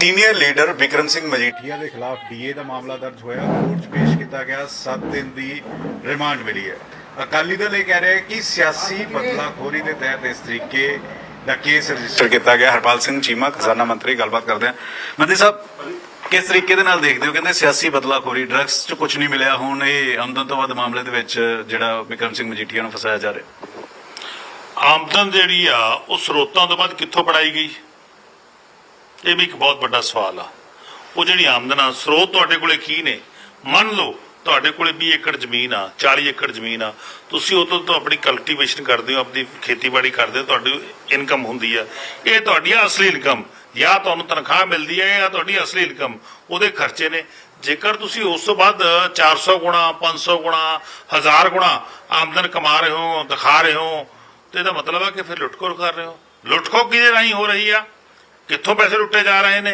Senior leader Vikram Singh Majithia ਦੇ ਖਿਲਾਫ DA ਦਾ ਮਾਮਲਾ ਦਰਜ ਹੋਇਆ। ਕੋਰਟ 'ਚ ਪੇਸ਼ ਕੀਤਾ ਗਿਆ। 7 ਦਿਨ ਦੀ ਰਿਮਾਂਡ ਮਿਲੀ ਹੈ। ਅਕਾਲੀ ਦਲ ਇਹ ਕਹਿ ਰਿਹਾ ਹੈ ਕਿ ਸਿਆਸੀ ਬਦਲਾਖੋਰੀ ਦੇ ਤਹਿਤ ਇਸ ਤਰੀਕੇ ਦਾ ਕੇਸ ਰਜਿਸਟਰ ਕੀਤਾ ਗਿਆ। ਹਰਪਾਲ ਸਿੰਘ ਚੀਮਾ, ਖਜ਼ਾਨਾ ਮੰਤਰੀ, ਗੱਲਬਾਤ ਕਰਦੇ ਹਾਂ। ਮੰਤਰੀ ਸਾਹਿਬ, ਕਿਸ ਤਰੀਕੇ ਦੇ ਨਾਲ ਦੇਖਦੇ ਹੋ? ਕਹਿੰਦੇ ਸਿਆਸੀ ਬਦਲਾਖੋਰੀ, ਡਰੱਗਸ 'ਚ ਕੁਝ ਨਹੀਂ ਮਿਲਿਆ। ਹੁਣ ਇਹ ਆਮਦਨ ਤੋਂ ਵੱਧ ਮਾਮਲੇ ਦੇ ਵਿੱਚ ਜਿਹੜਾ ਵਿਕਰਮ ਸਿੰਘ ਮਜੀਠੀਆ ਨੂੰ ਫਸਾਇਆ ਜਾ ਰਿਹਾ। ਆਮਦਨ ਜਿਹੜੀ ਆ, ਉਹ ਸਰੋਤਾਂ ਤੋਂ ਬਾਅਦ ਕਿੱਥੋਂ ਪੜਾਈ ਗਈ? ਇਹ ਵੀ ਇੱਕ ਬਹੁਤ ਵੱਡਾ ਸਵਾਲ ਆ। ਉਹ ਜਿਹੜੀ ਆਮਦਨ ਆ, ਸਰੋਤ ਤੁਹਾਡੇ ਕੋਲੇ ਕੀ ਨੇ? ਮੰਨ ਲਓ ਤੁਹਾਡੇ ਕੋਲੇ 20 ਏਕੜ ਜ਼ਮੀਨ ਆ 40 ਏਕੜ ਜ਼ਮੀਨ ਆ। ਤੁਸੀਂ ਉਹ ਤੋਂ ਆਪਣੀ ਕਲਟੀਵੇਸ਼ਨ ਕਰਦੇ ਹੋ, ਆਪਣੀ ਖੇਤੀਬਾੜੀ ਕਰਦੇ ਹੋ, ਤੁਹਾਡੀ ਇਨਕਮ ਹੁੰਦੀ ਆ। ਇਹ ਤੁਹਾਡੀ ਅਸਲੀ ਇਨਕਮ ਜਾਂ ਤੁਹਾਨੂੰ ਤਨਖਾਹ ਮਿਲਦੀ ਹੈ ਜਾਂ ਤੁਹਾਡੀ ਅਸਲੀ ਇਨਕਮ ਉਹਦੇ ਖਰਚੇ ਨੇ। ਜੇਕਰ ਤੁਸੀਂ ਉਸ ਤੋਂ ਬਾਅਦ 400 ਗੁਣਾ 500 ਗੁਣਾ 1000 ਗੁਣਾ ਆਮਦਨ ਕਮਾ ਰਹੇ ਹੋ, ਦਿਖਾ ਰਹੇ ਹੋ, ਤੇ ਇਹਦਾ ਮਤਲਬ ਆ ਕਿ ਫਿਰ ਲੁੱਟਖੋਰ ਕਰ ਰਹੇ ਹੋ। ਲੁੱਟਖੋ ਕਿਹਦੇ ਰਾਹੀਂ ਹੋ ਰਹੀ ਆ? ਕਿੱਥੋਂ ਪੈਸੇ ਲੁੱਟੇ ਜਾ ਰਹੇ ਨੇ?